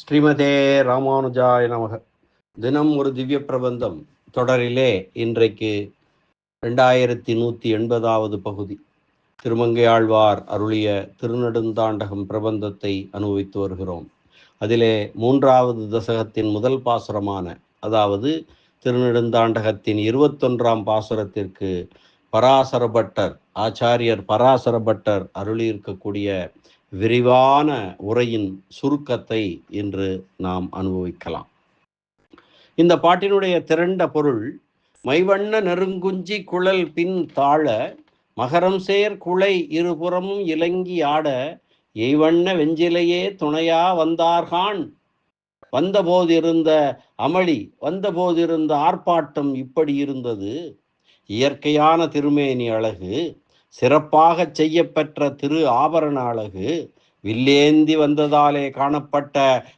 ஸ்ரீமதே ராமானுஜாய நமக. தினம் ஒரு திவ்ய பிரபந்தம் தொடரிலே இன்றைக்கு ரெண்டாயிரத்தி நூற்றி எண்பதாவது பகுதி. திருமங்கையாழ்வார் அருளிய திருநெடுந்தாண்டகம் பிரபந்தத்தை அனுபவித்து வருகிறோம். அதிலே மூன்றாவது தசகத்தின் முதல் பாசுரமான அதாவது திருநெடுந்தாண்டகத்தின் இருபத்தொன்றாம் பாசுரத்திற்கு பராசரபட்டர் ஆச்சாரியர் பராசரபட்டர் அருளியிருக்கக்கூடிய விரிவான உரையின் சுருக்கத்தை இன்று நாம் அனுபவிக்கலாம். இந்த பாட்டினுடைய திரண்ட பொருள் மைவண்ண நெருங்குஞ்சி குழல் பின் தாழ மகரம் சேர் குலை இருபுறமும் இலங்கி ஆட எய்வண்ண வெஞ்சிலையே துணையா வந்தார்கான். வந்தபோதிருந்த அமளி வந்தபோதிருந்த ஆர்ப்பாட்டம் இப்படி இருந்தது. இயற்கையான திருமேனி அழகு சிறப்பாக செய்யப்பெற்ற திரு ஆபரண அழகு வில்லேந்தி வந்ததாலே காணப்பட்ட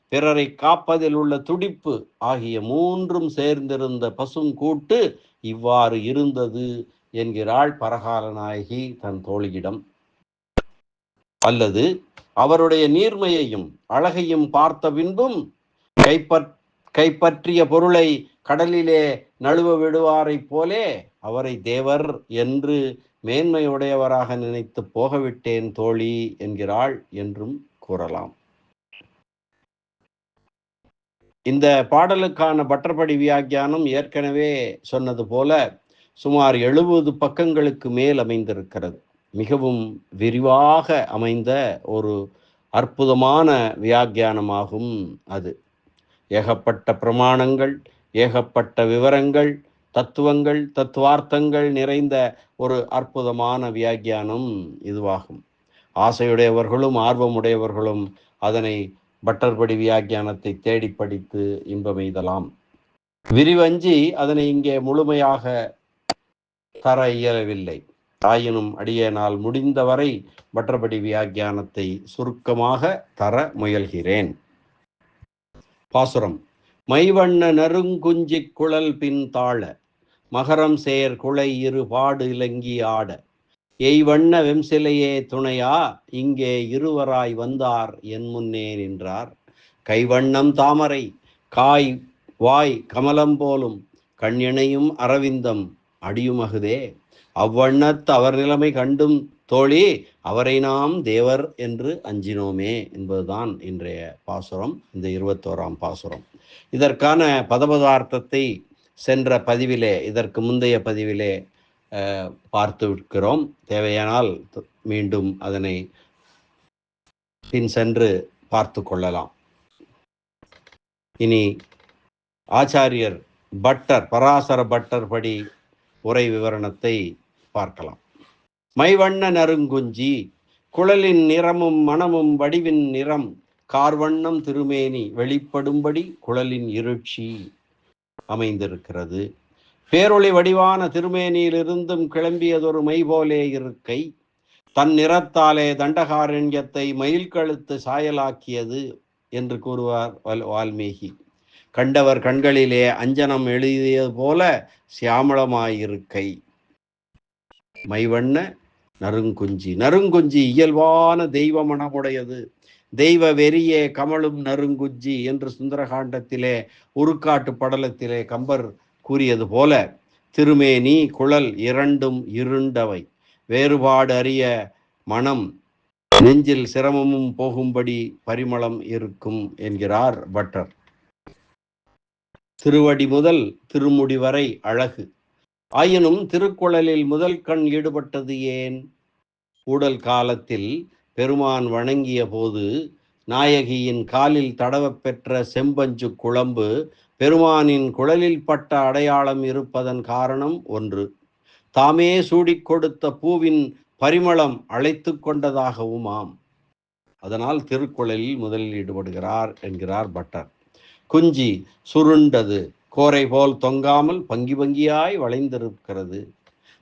பிறரை காப்பதில் உள்ள துடிப்பு ஆகிய மூன்றும் சேர்ந்திருந்த பசும் கூட்டு இவ்வாறு இருந்தது என்கிறாள் பரகால நாயகி தன் தோழியிடம். அல்லது அவருடைய நீர்மையையும் அழகையும் பார்த்த பின்பும் கைப்பற் கைப்பற்றிய பொருளை கடலிலே நழுவ விடுவாரைப் போலே அவரை தேவர் என்று மேன்மையுடையவராக நினைத்து போகவிட்டேன் தோழி என்கிறாள் என்றும் கூறலாம். இந்த பாடலுக்கான பட்டர்படி வியாக்கியானம் ஏற்கனவே சொன்னது போல சுமார் எழுபது பக்கங்களுக்கு மேல் அமைந்திருக்கிறது. மிகவும் விரிவாக அமைந்த ஒரு அற்புதமான வியாக்கியானமாகும் அது. ஏகப்பட்ட பிரமாணங்கள் ஏகப்பட்ட விவரங்கள் தத்துவங்கள் தத்துவார்த்தங்கள் நிறைந்த ஒரு அற்புதமான வியாக்கியானம் இதுவாகும். ஆசையுடையவர்களும் ஆர்வமுடையவர்களும் அதனை பட்டர்படி வியாக்கியானத்தை தேடி படித்து இன்பமெய்தலாம் விரிவஞ்சி அதனை இங்கே முழுமையாக தர இயலவில்லை. ஆயினும் அடியேனால் முடிந்தவரை பட்டர்படி வியாக்கியானத்தை சுருக்கமாக தர முயல்கிறேன். பாசுரம். மைவண்ண நறுங்குஞ்சி குழல் பின் தாழ மகரம் சேர் குலை இரு பாடு இலங்கி ஆட. எய்வண்ண வெம்சிலையே துணையா இங்கே இருவராய் வந்தார் என் முன்னே நின்றார். கைவண்ணம் தாமரை காய் வாய் கமலம் போலும் கண்ணிணையும் அரவிந்தம் அடியுமகுதே. அவ்வண்ணத் அவர் நிலைமை கண்டும் தோழி அவரை நாம் தேவர் என்று அஞ்சினோமே என்பதுதான் இன்றைய பாசுரம் இந்த இருபத்தோராம் பாசுரம். இதற்கான பதபதார்த்தத்தை சென்ற பதிவிலே இதற்கு முந்தைய பதிவிலே பார்த்துவிக்கிறோம் தேவையானால் மீண்டும் அதனை பின் சென்று பார்த்து கொள்ளலாம். இனி ஆச்சாரியர் பட்டர் பராசர பட்டர் படி உரை விவரணத்தை பார்க்கலாம். மைவண்ண நறுங்குஞ்சி குழலின் நிறமும் மனமும் வடிவின் நிறம் கார்வண்ணம் திருமேனி வெளிப்படும்படி குழலின் இருட்சி. அமைந்திருக்கிறது. பேரொளி வடிவான திருமேனியிலிருந்தும் கிளம்பியதொரு மை போலே இருக்கை. தன் நிறத்தாலே தண்டகாரண்யத்தை மயில் கழுத்து சாயலாக்கியது என்று கூறுவார் வால்மீகி. கண்டவர் கண்களிலே அஞ்சனம் எழுதியது போல சியாமளமாயிருக்கை மைவண்ண நறுங்கொஞ்சி. நறுங்கொஞ்சி இயல்பான தெய்வ மனமுடையது தெய்வ வெறியே கமலும் நறுங்குஞ்சி என்று சுந்தரகாண்டத்திலே உருக்காட்டு படலத்திலே கம்பர் கூறியது போல திருமேனி குழல் இரண்டும் இருண்டவை. வேறுபாடு அறிய மனம் நெஞ்சில் சிரமமும் போகும்படி பரிமளம் இருக்கும் என்கிறார் பட்டர். திருவடி முதல் திருமுடி வரை அழகு. ஆயினும் திருக்குழலில் முதல் கண் ஈடுபட்டது ஏன்? ஊடல் காலத்தில் பெருமான் வணங்கிய போது நாயகியின் காலில் தடவப் பெற்ற செம்பஞ்சு குழம்பு பெருமானின் குழலில் பட்ட அடையாளம் இருப்பதன் காரணம் ஒன்று. தாமே சூடிக் கொடுத்த பூவின் பரிமளம் அழைத்து கொண்டதாகவுமாம். அதனால் திருக்குழலில் முதலில் ஈடுபடுகிறார் என்கிறார் பட்டர். குஞ்சி சுருண்டது. கோரை போல் தொங்காமல் பங்கி பங்கியாய் வளைந்திருக்கிறது.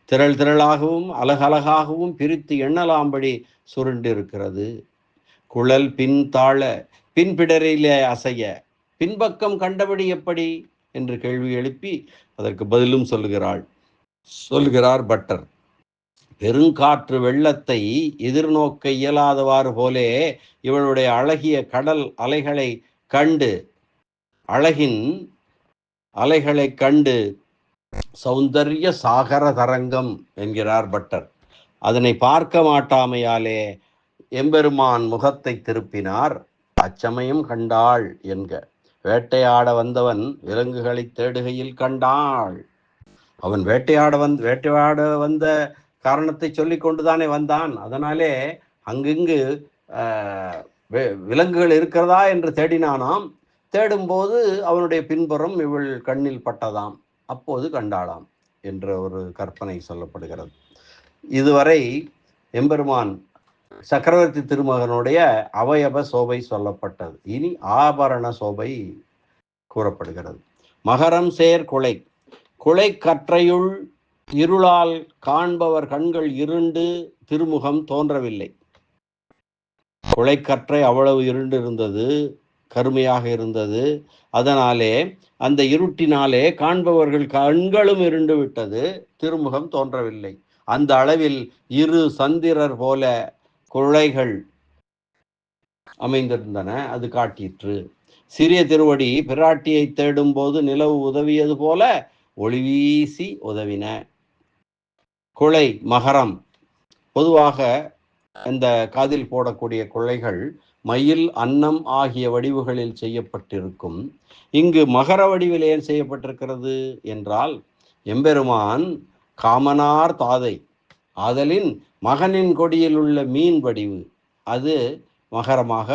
திரள் திரளாகவும் அழகழகாகவும் பிரித்து எண்ணலாம்படி சுருண்டிருக்கிறது. குழல் பின் தாழ பின்பிடரிலே அசைய பின்பக்கம் கண்டபடி எப்படி? என்று கேள்வி எழுப்பி அதற்கு பதிலும் சொல்லுகிறாள். சொல்கிறார் பட்டர். பெருங்காற்று வெள்ளத்தை எதிர்நோக்க இயலாதவாறு போலே இவளுடைய அழகிய கடல் அலைகளை கண்டு அழகின் அலைகளை கண்டு சௌந்தர்ய சாகர தரங்கம் என்கிறார் பட்டர். அதனை பார்க்க மாட்டாமையாலே எம்பெருமான் முகத்தை திருப்பினார் அச்சமயம் கண்டாள் என்க. வேட்டையாட வந்தவன் விலங்குகளை தேடுகையில் கண்டாள். அவன் வேட்டையாட வந் வேட்டையாட வந்த காரணத்தை சொல்லி கொண்டுதானே வந்தான். அதனாலே அங்கிங்கு விலங்குகள் இருக்கிறதா என்று தேடினானாம். தேடும்போது அவனுடைய பின்புறம் இவள் கண்ணில் பட்டதாம். அப்போது கண்டாளாம் என்ற ஒரு கற்பனை சொல்லப்படுகிறது. இதுவரை எம்பெருமான் சக்கரவர்த்தி திருமகனுடைய அவயவ சோபை சொல்லப்பட்டது. இனி ஆபரண சோபை கூறப்படுகிறது. மகரம் சேர் குலை. குலை கற்றையுள் இருளால் காண்பவர் கண்கள் இருண்டு திருமுகம் தோன்றவில்லை. குலைக்கற்றை அவ்வளவு இருண்டு இருந்தது கருமையாக இருந்தது. அதனாலே அந்த இருட்டினாலே காண்பவர்கள் கண்களும் இருண்டு விட்டது. திருமுகம் தோன்றவில்லை. அந்த அளவில் இரு சந்திரர் போல குழைகள் அமைந்திருந்தன. அது காட்டிற்று. சிறிய திருவடி பிராட்டியை தேடும் போது நிலவு உதவியது போல ஒளி வீசி உதவின. குலை மகரம். பொதுவாக இந்த காதில் போடக்கூடிய குழைகள் மயில் அன்னம் ஆகிய வடிவுகளில் செய்யப்பட்டிருக்கும். இங்கு மகர வடிவில் ஏன் செய்யப்பட்டிருக்கிறது என்றால் எம்பெருமான் காமனார் தாதை ஆதலின் மகனின் கொடியில் உள்ள மீன் வடிவு அது மகரமாக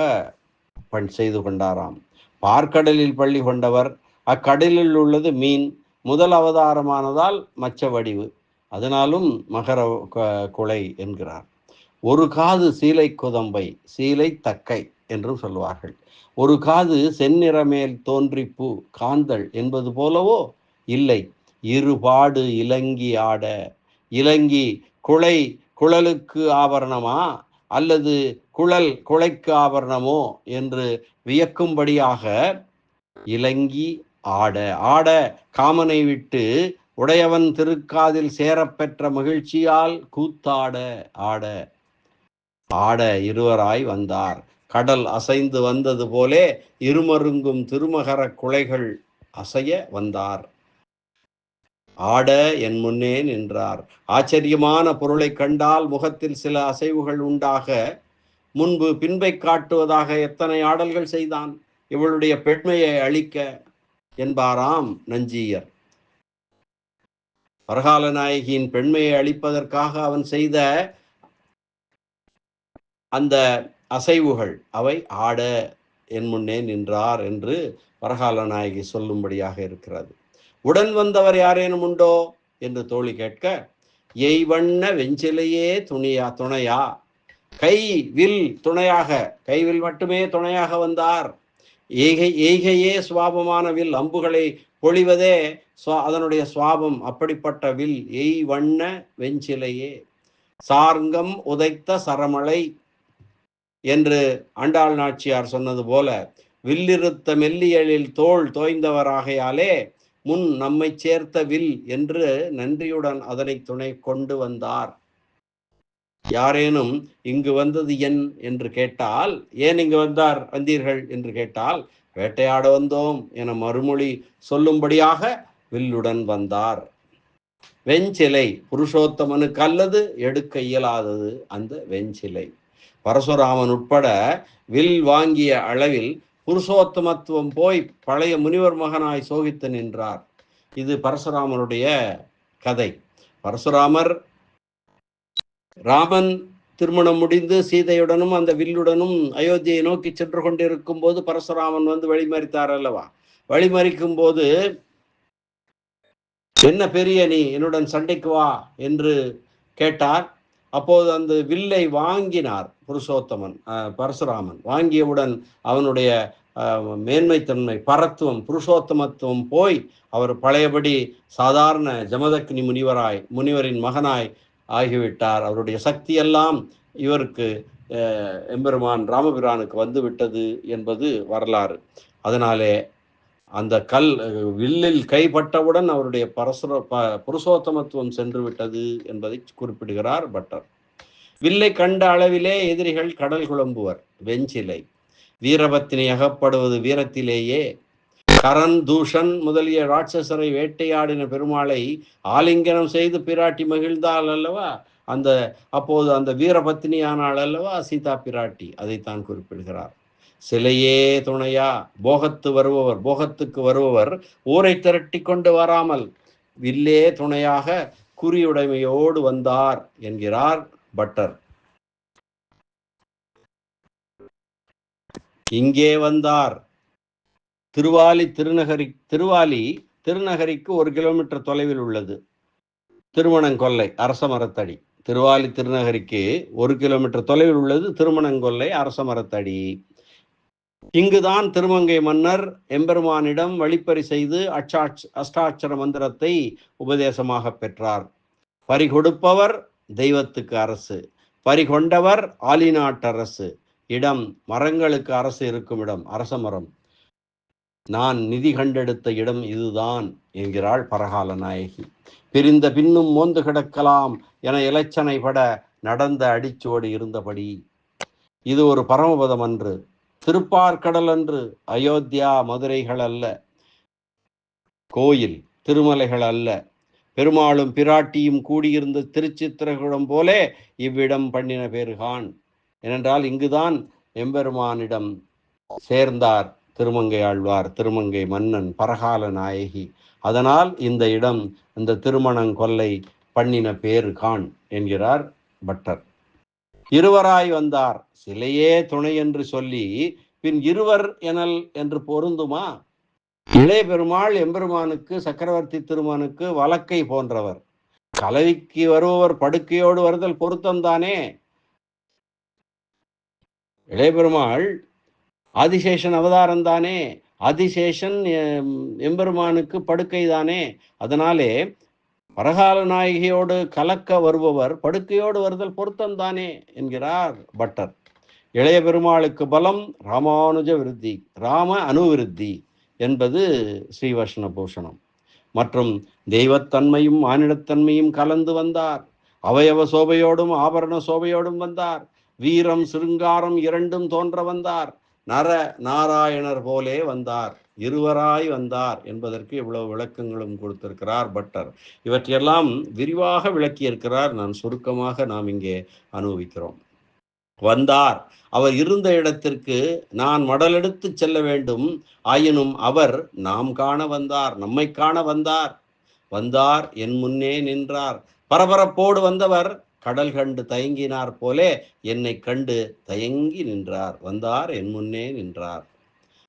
பண் செய்து கொண்டாராம். பார்க்கடலில் பள்ளி கொண்டவர் அக்கடலில் உள்ளது மீன் முதல் அவதாரமானதால் மச்ச வடிவு அதனாலும் மகர குலை என்கிறார். ஒரு காது சீலை குதம்பை சீலை தக்கை என்றும் சொல்வார்கள் ஒரு காது செந்நிறமேல் தோன்றிப்பு பூ காந்தள் என்பது போலவோ இல்லை. இருபாடு இலங்கி ஆட இலங்கி குளை குழலுக்கு ஆபரணமா அல்லது குழல் குழைக்கு ஆபரணமோ என்று வியக்கும்படியாக இலங்கி ஆட ஆட காமனை விட்டு உடையவன் திருக்காதில் சேரப்பெற்ற மகிழ்ச்சியால் கூத்தாட ஆட. ஆட இருவராய் வந்தார். கடல் அசைந்து வந்தது போலே இருமருங்கும் திருமகர குலைகள் அசைய வந்தார். ஆட என் முன்னே நின்றார். ஆச்சரியமான பொருளை கண்டால் முகத்தில் சில அசைவுகள் உண்டாக முன்பு பின்பை காட்டுவதாக எத்தனை ஆடல்கள் செய்தான். இவளுடைய பெண்மையை அழிக்க என்பாராம் நஞ்சியர். பரகால நாயகியின் பெண்மையை அழிப்பதற்காக அவன் செய்த அந்த அசைவுகள் அவை ஆட என் முன்னே நின்றார் என்று பரகால நாயகி சொல்லும்படியாக இருக்கிறது. உடன் வந்தவர் யாரேனும் உண்டோ? என்று தோழி கேட்க எய்வண்ண வெஞ்சிலையே துணியா துணையா? கை வில் துணையாக கைவில் மட்டுமே துணையாக வந்தார். ஏகை ஏகையே சுவாபமான வில் அம்புகளை பொழிவதே அதனுடைய சுவாபம் அப்படிப்பட்ட வில் எய் வண்ண வெஞ்சிலையே சார்ங்கம் உதைத்த சரமலை என்று ஆண்டாள் நாச்சியார் சொன்னது போல வில்லிருத்த மெல்லியலில் தோல் தோய்ந்தவராகையாலே முன் நம்மை சேர்த்த வில் என்று நன்றியுடன் அதனை துணை கொண்டு வந்தார். யாரேனும் இங்கு வந்தது என் என்று கேட்டால் ஏன் இங்கு வந்தார் வந்தீர்கள் என்று கேட்டால் வேட்டையாட வந்தோம் என மறுமொழி சொல்லும்படியாக வில்லுடன் வந்தார். வெஞ்சிலை புருஷோத்தமனுக்கு அல்லது எடுக்க இயலாதது அந்த வெஞ்சிலை. பரசுராமன் உட்பட வில் வாங்கிய அளவில் புருஷோத்தமத்துவம் போய் பழைய முனிவர் மகனாய் சோகித்து நின்றார். இது பரசுராமனுடைய கதை. பரசுராமர் ராமன் திருமணம் முடிந்து சீதையுடனும் அந்த வில்லுடனும் அயோத்தியை நோக்கி சென்று கொண்டிருக்கும் போது பரசுராமன் வந்து வழிமறித்தார் அல்லவா? வழிமறிக்கும் போது என்ன பெரிய நீ என்னுடன் சண்டைக்கு வா என்று கேட்டார். அப்போது அந்த வில்லை வாங்கினார் புருஷோத்தமன் பரசுராமன். வாங்கியவுடன் அவனுடைய மேன்மைத்தன்மை பரத்துவம் புருஷோத்தமத்துவம் போய் அவர் பழையபடி சாதாரண ஜமதக்னி முனிவராய் முனிவரின் மகனாய் ஆகிவிட்டார். அவருடைய சக்தியெல்லாம் இவருக்கு எம்பெருமான் ராமபிரானுக்கு வந்து விட்டது என்பது வரலாறு. அதனாலே அந்த கல் வில்லில் கைப்பட்டவுடன் அவருடைய பரசுர ப புருஷோத்தமத்துவம் சென்று விட்டது என்பதை குறிப்பிடுகிறார் பட்டர். வில்லை கண்ட அளவிலே எதிரிகள் கடல் குழம்புவர் வெஞ்சிலை. வீரபத்தினி அகப்படுவது வீரத்திலேயே. கரண் தூஷன் முதலிய ராட்சசரை வேட்டையாடின பெருமாளை ஆலிங்கனம் செய்து பிராட்டி மகிழ்ந்தாள் அல்லவா? அந்த அப்போது அந்த வீரபத்தினியானாள் அல்லவா? சீதா பிராட்டி அதைத்தான் குறிப்பிடுகிறார். சிலையே துணையா? போகத்து வருபவர் போகத்துக்கு வருபவர் ஊரை திரட்டி கொண்டு வராமல் வில்லே துணையாக குறியுடைமையோடு வந்தார் என்கிறார் பட்டர். இங்கே வந்தார். திருவாலி திருநகரி திருவாலி திருநகரிக்கு ஒரு கிலோமீட்டர் தொலைவில் உள்ளது. திருமணங்கொல்லை அரச மரத்தடி. திருவாலி திருநகரிக்கு ஒரு கிலோமீட்டர் தொலைவில் உள்ளது. திருமணங்கொல்லை அரச மரத்தடி. இங்குதான் திருமங்கை மன்னர் எம்பெருமானிடம் வழிப்பறி செய்து அச்சாட்ச அஷ்டாட்சர மந்திரத்தை உபதேசமாக பெற்றார். பறிகொடுப்பவர் தெய்வத்துக்கு அரசு பறிகொண்டவர் ஆலிநாட்டரசு. இடம் மரங்களுக்கு அரசு இருக்கும் இடம் அரச மரம். நான் நிதி கண்டெடுத்த இடம் இதுதான் என்கிறாள் பரகால நாயகி. பிரிந்த பின்னும் மோந்து கிடக்கலாம் என இலச்சனை பட நடந்த அடிச்சோடு இருந்தபடி. இது ஒரு பரமபதம் அன்று. திருப்பார்கடல் அன்று அயோத்தியா மதுரைகள் அல்ல கோயில் திருமலைகள் அல்ல பெருமாளும் பிராட்டியும் கூடியிருந்த திருச்சித்திரகுடம் போலே இவ்விடம் பண்ணின பேருகான் ஏனென்றால் இங்குதான் எம்பெருமானிடம் சேர்ந்தார் திருமங்கை ஆழ்வார் திருமங்கை மன்னன் பரகால நாயகி. அதனால் இந்த இடம் இந்த திருமணங்கொல்லை பண்ணின பேரு கான் என்கிறார் பட்டர். இருவராய் வந்தார். சிலையே துணை என்று சொல்லி பின் இருவர் எனல் என்று பொருந்துமா? இளைய பெருமாள் எம்பெருமானுக்கு சக்கரவர்த்தி திருமானுக்கு வழக்கை போன்றவர். கலவிக்கு வருபவர் படுக்கையோடு வருதல் பொருத்தம்தானே இளைய பெருமாள் ஆதிசேஷன் அவதாரம் தானே? ஆதிசேஷன் எம்பெருமானுக்கு படுக்கை தானே? அதனாலே பரகால நாயகியோடு கலக்க வருபவர் படுக்கையோடு வருதல் பொருத்தம்தானே என்கிறார் பட்டர். இளைய பெருமாளுக்கு பலம் ராமானுஜ விருத்தி ராம அனுவிருத்தி என்பது ஸ்ரீவர்ஷ்ண பூஷணம். மற்றும் தெய்வத்தன்மையும் மானிடத்தன்மையும் கலந்து வந்தார். அவயவ சோபையோடும் ஆபரண சோபையோடும் வந்தார். வீரம் சிருங்காரம் இரண்டும் தோன்ற வந்தார். நர நாராயணர் போலே வந்தார். இருவராய் வந்தார் என்பதற்கு இவ்வளவு விளக்கங்களும் கொடுத்திருக்கிறார் பட்டர். இவற்றையெல்லாம் விரிவாக விளக்கியிருக்கிறார். நான் சுருக்கமாக நாம் இங்கே அனுபவிக்கிறோம். வந்தார். அவர் இருந்த இடத்திற்கு நான் மடலெடுத்து செல்ல வேண்டும். ஆயினும் அவர் நாம் காண வந்தார். நம்மை காண வந்தார். வந்தார். என் முன்னே நின்றார். பரபரப்போடு வந்தவர் கடல் கண்டு தயங்கினார் போலே என்னை கண்டு தயங்கி நின்றார். வந்தார். என் முன்னே நின்றார்.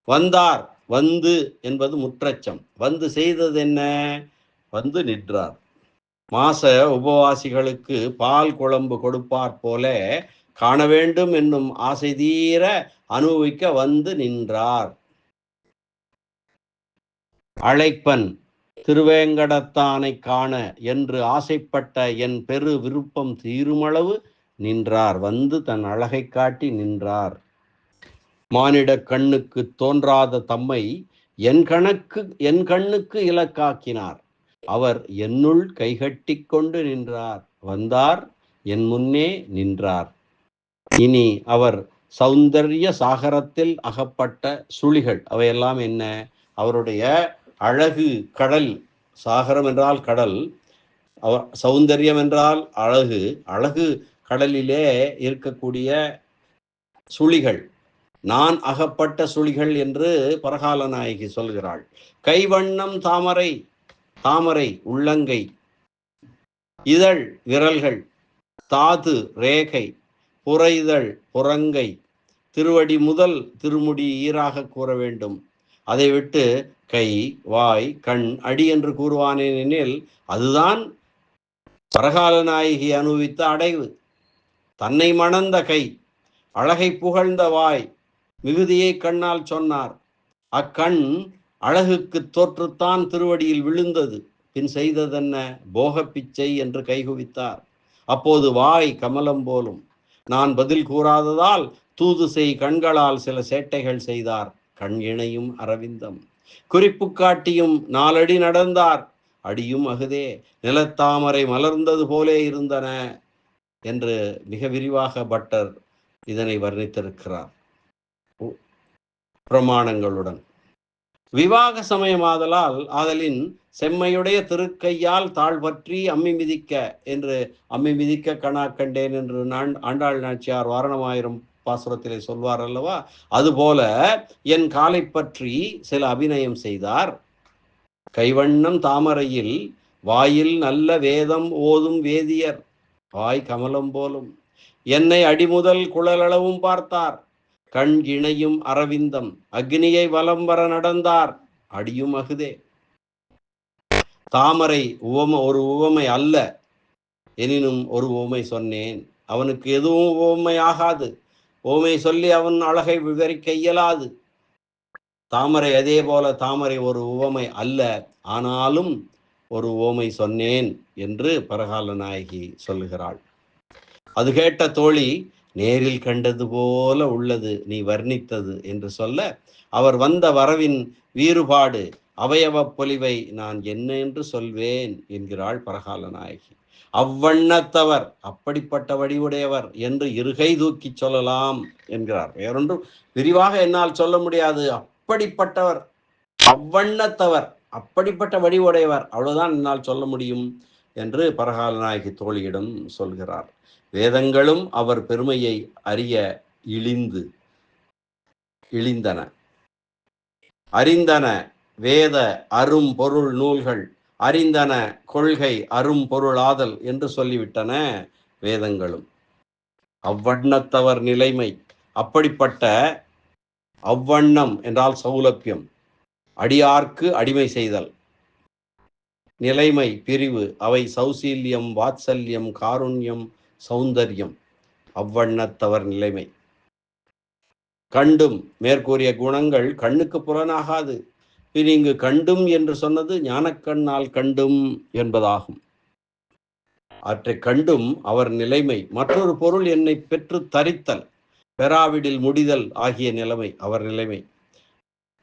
வந்தார். வந்து என்பது முற்றச்சம். வந்து செய்தது என்ன? வந்து நின்றார். மாச உபவாசிகளுக்கு பால் குழம்பு கொடுப்பார் போல காண வேண்டும் என்னும் ஆசை தீர அனுபவிக்க வந்து நின்றார். அழைப்பன் திருவேங்கடத்தானை காண என்று ஆசைப்பட்ட என் பெரு விருப்பம் தீருமளவு நின்றார். வந்து தன் அழகை காட்டி நின்றார். மானிட கண்ணுக்கு தோன்றாத தம்மை என் கணக்கு என் கண்ணுக்கு இலக்காக்கினார். அவர் என்னுள் கைகட்டி கொண்டு நின்றார். வந்தார் என் முன்னே நின்றார். இனி அவர் சௌந்தர்ய சாகரத்தில் அகப்பட்ட சுழிகள் அவையெல்லாம் என்ன? அவருடைய அழகு கடல் சாகரம் என்றால் கடல் அவ சௌந்தர்யம் என்றால் அழகு அழகு கடலிலே இருக்கக்கூடிய சுழிகள். நான் அகப்பட்ட சுழிகள் என்று பரகால நாயகி சொல்கிறாள். கைவண்ணம் தாமரை தாமரை உள்ளங்கை இதழ் விரல்கள் தாது ரேகை புறைதழ் புறங்கை திருவடி முதல் திருமுடி ஈராக கூற வேண்டும். அதை விட்டு கை வாய் கண் அடி என்று கூறுவானேன் எனில் அதுதான் பரகால நாயகி அனுபவித்த அடைவு. தன்னை மணந்த கை அழகை புகழ்ந்த வாய் விகுதியை கண்ணால் சொன்னார். அக்கண் அழகுக்கு தோற்றுத்தான் திருவடியில் விழுந்தது. பின் செய்ததென்ன? போக பிச்சை என்று கைகுவித்தார். அப்போது வாய் கமலம் போலும். நான் பதில் கூறாததால் தூது செய் கண்களால் சில சேட்டைகள் செய்தார். கண் இணையும் அரவிந்தம். குறிப்பு காட்டியும் நாலடி நடந்தார். அடியும் அகுதே. நிலத்தாமரை மலர்ந்தது போலே இருந்தன என்று மிக விரிவாக பட்டர் இதனை வர்ணித்திருக்கிறார். பிரமாணங்களுடன். விவாக சமயமாதலால் ஆதலின் செம்மையுடைய திருக்கையால் தாழ் பற்றி அம்மி மிதிக்க என்று அம்மி மிதிக்க கணா கண்டேன் என்று நான் ஆண்டாள் நாச்சியார் வாரணமாயிரம் பாசுரத்திலே சொல்வார் அல்லவா? அதுபோல என் காலை பற்றி சில அபிநயம் செய்தார். கைவண்ணம் தாமரையில் வாயில் நல்ல வேதம் ஓதும் வேதியர். வாய் கமலம் போலும். என்னை அடிமுதல் குழலளவும் பார்த்தார். கண் இணையும் அரவிந்தம் அக்னியை வலம் வர நடந்தார். அடியும் அகுதே. தாமரை உவமை ஒரு உவமை அல்ல. எனினும் ஒரு உவமை சொன்னேன். அவனுக்கு எதுவும் உவமை ஆகாது. உவமை சொல்லி அவன் அழகை விவரிக்க இயலாது. தாமரை அதே போல தாமரை ஒரு உவமை அல்ல. ஆனாலும் ஒரு உவமை சொன்னேன் என்று பரகால நாயகி சொல்லுகிறாள். அது கேட்ட தோழி நேரில் கண்டது போல உள்ளது நீ வர்ணித்தது என்று சொல்ல அவர் வந்த வரவின் வீறுபாடு அவயவ பொலிவை நான் என்ன என்று சொல்வேன் என்கிறாள் பரகால நாயகி. அவ்வண்ணத்தவர் அப்படிப்பட்ட வடிவுடையவர் என்று இருகை தூக்கி சொல்லலாம் என்கிறார். வேறொன்றும் விரிவாக என்னால் சொல்ல முடியாது. அப்படிப்பட்டவர் அவ்வண்ணத்தவர் அப்படிப்பட்ட வடிவுடையவர் அவ்வளவுதான் என்னால் சொல்ல முடியும். என்று பரகாலநாயகி தோழியிடம் சொல்கிறார். வேதங்களும் அவர் பெருமையை அறிய இழிந்து இழிந்தன. அறிந்தன வேத அரும் பொருள் நூல்கள் அறிந்தன கொள்கை அரும் பொருளாதல் என்று சொல்லிவிட்டன வேதங்களும். அவ்வண்ணத்தவர் நிலைமை அப்படிப்பட்ட அவ்வண்ணம் என்றால் சௌலபியம் அடியார்க்கு அடிமை செய்தல் நிலைமை பிரிவு அவை சௌசீல்யம் வாத்சல்யம் காருண்யம் சௌந்தர்யம். அவ்வண்ணத்தவர் நிலைமை. கண்டும் மேற்கூறிய குணங்கள் கண்ணுக்கு புலனாகாது பின் இங்கு கண்டும் என்று சொன்னது ஞானக்கண்ணால் கண்டும் என்பதாகும். அவற்றை கண்டும் அவர் நிலைமை மற்றொரு பொருள் என்னை பெற்று தரித்தல். பெறாவிடில் முடிதல் ஆகிய நிலைமை அவர் நிலைமை.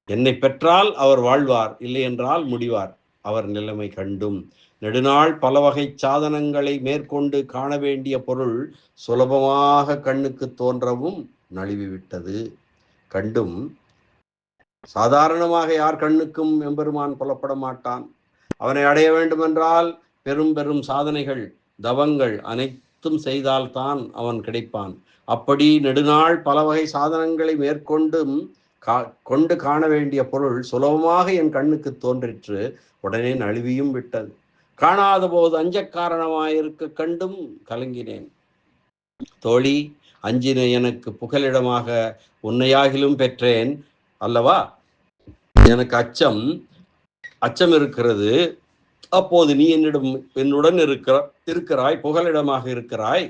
என்னை பெற்றால் அவர் வாழ்வார் இல்லை என்றால் முடிவார். அவர் நிலைமை கண்டும். நெடுநாள் பல வகை சாதனங்களை மேற்கொண்டு காண வேண்டிய பொருள் சுலபமாக கண்ணுக்கு தோன்றவும் நழுவிவிட்டது. கண்டும் சாதாரணமாக யார் கண்ணுக்கும் எம்பெருமான் புலப்பட மாட்டான். அவனை அடைய வேண்டுமென்றால் பெரும் பெரும் சாதனைகள் தவங்கள் அனைத்தும் செய்தால்தான் அவன் கிடைப்பான். அப்படி நெடுநாள் பல வகை சாதனங்களை மேற்கொண்டும் கா கொண்டு காண வேண்டிய பொருள் சுலபமாக என் கண்ணுக்கு தோன்றிற்று. உடனே நழுவியும் விட்டது. காணாத போது அஞ்ச காரணமாயிருக்க கண்டும் கலங்கினேன். தோழி அஞ்சின எனக்கு புகலிடமாக உன்னையாகிலும் பெற்றேன். அல்லவா? எனக்கு அச்சம் அச்சம் இருக்கிறது. அப்போது நீ என்னிடம் என்னுடன் இருக்கிற இருக்கிறாய் புகலிடமாக இருக்கிறாய்.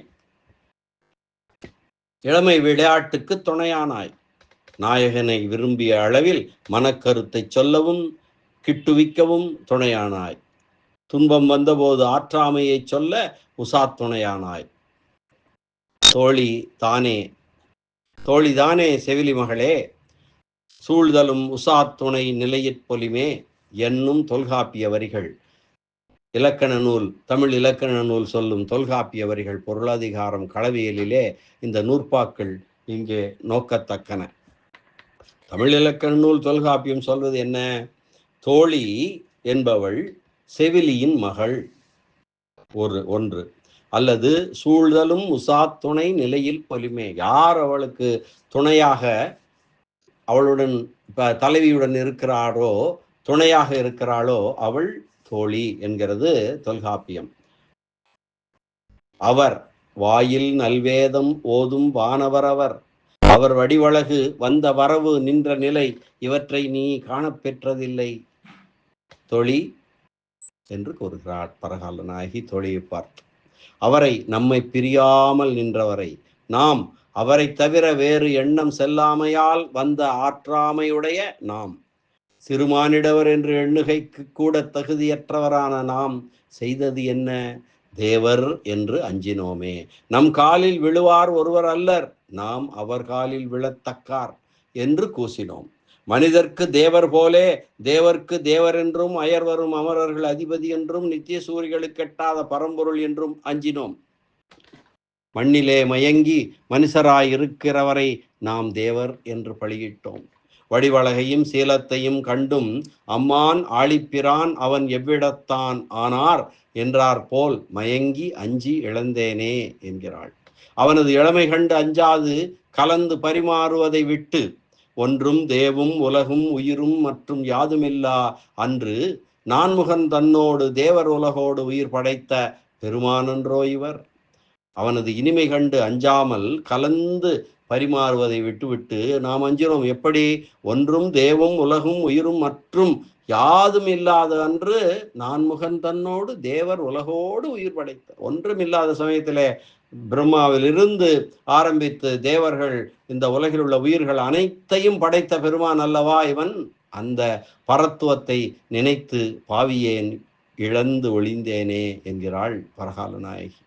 இளமை விளையாட்டுக்கு துணையானாய். நாயகனை விரும்பிய அளவில் மனக்கருத்தை சொல்லவும் கிட்டுவிக்கவும் துணையானாய். துன்பம் வந்தபோது ஆற்றாமையை சொல்ல உசா துணையானாய். தோழி தானே தோழி தானே செவிலி மகளே சூழ்தலும் உசா துணை நிலையிற் பொலிமே என்னும் தொல்காப்பிய வரிகள். இலக்கண நூல் தமிழ் இலக்கண நூல் சொல்லும் தொல்காப்பிய வரிகள் பொருளாதிகாரம் களவியலிலே இந்த நூற்பாக்கள் இங்கே நோக்கத்தக்கன. தமிழ் இலக்கண நூல் தொல்காப்பியம் சொல்வது என்ன? தோழி என்பவள் செவிலியின் மகள். ஒரு ஒன்று. அல்லது சூழ்தலும் உசா துணை நிலையில் பொலிமே. யார் அவளுக்கு துணையாக அவளுடன் இப்போ தலைவியுடன் இருக்கிறாரோ துணையாக இருக்கிறாளோ அவள் தோழி என்கிறது தொல்காப்பியம். அவர் வாயில் நல்வேதம் ஓதும் வானவரவர் அவர். அவர் வடிவழகு வந்த வரவு நின்ற நிலை இவற்றை நீ காணப்பெற்றதில்லை. தொழி என்று கூறுகிறார் பரகால நாயகி தொழியை பார்த்து. அவரை நம்மை பிரியாமல் நின்றவரை நாம் அவரை தவிர வேறு எண்ணம் செல்லாமையால் வந்த ஆற்றாமையுடைய நாம் சிறுமானிடவர் என்று எண்ணுகைக்கு கூட தகுதியற்றவரான நாம் செய்தது என்ன? தேவர் என்று அஞ்சினோமே. நம் காலில் விழுவார் ஒருவர் அல்லர். நாம் அவர் காலில் விழத்தக்கார் என்று கூசினோம். மனிதர்க்கு தேவர் போலே தேவர்க்கு தேவர் என்றும் அயர்வரும் அமரர்கள் அதிபதி என்றும் நித்திய சூரிகளுக்கு எட்டாத பரம்பொருள் என்றும் அஞ்சினோம். மண்ணிலே மயங்கி மனுஷராயிருக்கிறவரை நாம் தேவர் என்று பழியிட்டோம் வடிவழகையும் சீலத்தையும் கண்டும் அம்மான் ஆழிப்பிரான் அவன் எவ்விடத்தான் ஆனார் என்றார் போல் மயங்கி அஞ்சி இழந்தேனே என்கிறாள். அவனது இளமை கண்டு அஞ்சாது கலந்து பரிமாறுவதை விட்டு ஒன்றும் தேவும் உலகும் உயிரும் மற்றும் யாதுமில்லா அன்று நான்முகன் தன்னோடு தேவர் உலகோடு உயிர் படைத்த பெருமானன்றோ இவர். அவனது இனிமை கண்டு அஞ்சாமல் கலந்து பரிமாறுவதை விட்டுவிட்டு நாம் அஞ்சினோம். எப்படி? ஒன்றும் தேவும் உலகும் உயிரும் மற்றும் யாதும் இல்லாத அன்று நான்முகன் தன்னோடு தேவர் உலகோடு உயிர் படைத்த ஒன்றும் இல்லாத சமயத்திலே பிரம்மாவிலிருந்து ஆரம்பித்து தேவர்கள் இந்த உலகில் உள்ள உயிர்கள் அனைத்தையும் படைத்த பெருமான் அல்லவா இவன்? அந்த பரத்துவத்தை நினைத்து பாவியேன் இழந்து ஒளிந்தேனே என்கிறாள் பரகால நாயகி.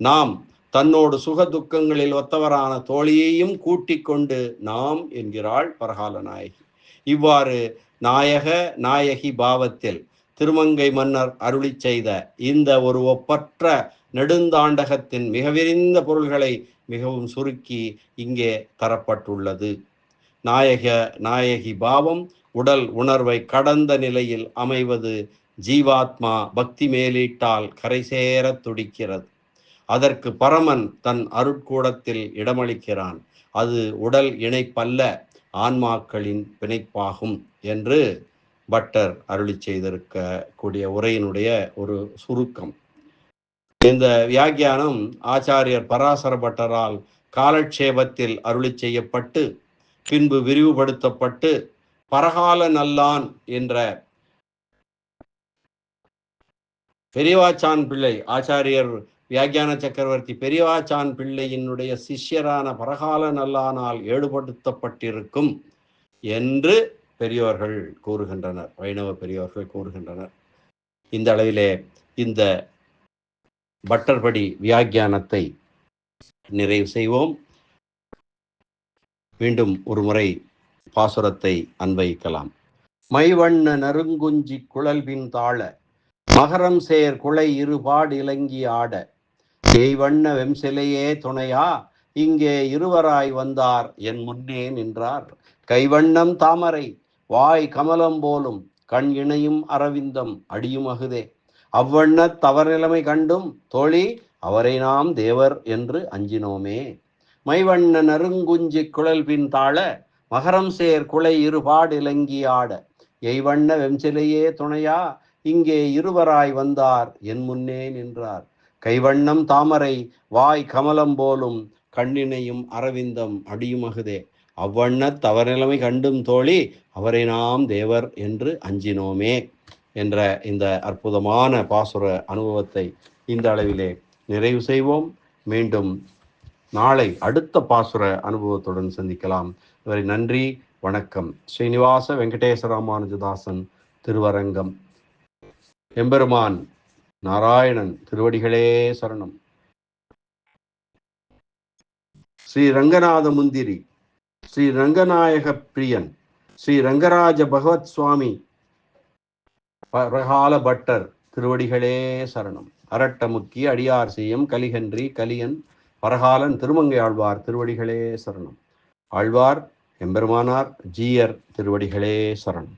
நாம் தன்னோடு சுக துக்கங்களில் ஒத்தவரான தோழியையும் கூட்டிக் கொண்டு நாம் என்கிறாள் பரகால நாயகி. இவ்வாறு நாயக நாயகி பாவத்தில் திருமங்கை மன்னர் அருளி செய்த இந்த ஒரு ஒப்பற்ற நெடுந்தாண்டகத்தின் மிக விரிந்த பொருள்களை மிகவும் சுருக்கி இங்கே தரப்பட்டுள்ளது. நாயக நாயகி பாவம் உடல் உணர்வை கடந்த நிலையில் அமைவது ஜீவாத்மா பக்தி மேலீட்டால் கரைசேரத் துடிக்கிறது. அதற்கு பரமன் தன் அருட்கூடத்தில் இடமளிக்கிறான். அது உடல் இணைப்பல்ல ஆன்மாக்களின் பிணைப்பாகும் என்று பட்டர் அருளி செய்திருக்க கூடிய உரையினுடைய ஒரு சுருக்கம். இந்த வியாக்கியானம் ஆச்சாரியர் பராசர பட்டரால் காலட்சேபத்தில் அருளி செய்யப்பட்டு பின்பு விரிவுபடுத்தப்பட்டு பரகால நல்லான் என்ற பெரியவாச்சான் பிள்ளை ஆச்சாரியர் வியாக்கியான சக்கரவர்த்தி பெரியவாச்சான் பிள்ளையினுடைய சிஷ்யரான பரகால நல்லானால் ஏடுபடுத்தப்பட்டிருக்கும் என்று பெரியோர்கள் கூறுகின்றனர். வைணவ பெரியோர்கள் கூறுகின்றனர். இந்த அளவிலே இந்த பட்டர்படி வியாக்கியானத்தை நிறைவு செய்வோம். மீண்டும் ஒரு முறை பாசுரத்தை அன்வைக்கலாம் மைவண்ண நறுங்குஞ்சி குழல்பின் தாழ மகரம் சேர் குலை இருபாடு இலங்கி ஆட தேய்வண்ண வெம்சிலையே துணையா இங்கே இருவராய் வந்தார் என் முன்னே நின்றார். கைவண்ணம் தாமரை வாய் கமலம் போலும் கண் இணையும் அரவிந்தம் அடியும் அகுதே. அவ்வண்ண தவறிலமை கண்டும் தோழி அவரை நாம் தேவர் என்று அஞ்சினோமே. மைவண்ண நறுங்குஞ்சி குழல் பின் தாழ மகரம் சேர் குலை இருபாடு இலங்கி ஆட. எய்வண்ண வெம்சிலையே துணையா இங்கே இருவராய் வந்தார் என் முன்னே நின்றார். கைவண்ணம் தாமரை வாய் கமலம் போலும் கண்ணினையும் அரவிந்தம் அடியுமகுதே. அவ்வண்ண தவறிலமை கண்டும் தோழி அவரை நாம் தேவர் என்று அஞ்சினோமே. என்ற இந்த அற்புதமான பாசுர அனுபவத்தை இந்த அளவிலே நிறைவு செய்வோம். மீண்டும் நாளை அடுத்த பாசுர அனுபவத்துடன் சந்திக்கலாம். இவரை நன்றி வணக்கம். ஸ்ரீனிவாச வெங்கடேச ராமானுஜதாசன் திருவரங்கம். எம்பெருமான் நாராயணன் திருவடிகளே சரணம். ஸ்ரீ ரங்கநாத முந்திரி ஸ்ரீ ரங்கநாயக பிரியன் ஸ்ரீ ரங்கராஜ பகவத் சுவாமி பரகால பட்டர் திருவடிகளே சரணம். அரட்டமுக்கி அடியார் செய்யும் கலிகன்றி கலியன் பரகாலன் திருமங்கை ஆழ்வார் திருவடிகளே சரணம். ஆழ்வார் எம்பெருமானார் ஜீயர் திருவடிகளே சரணம்.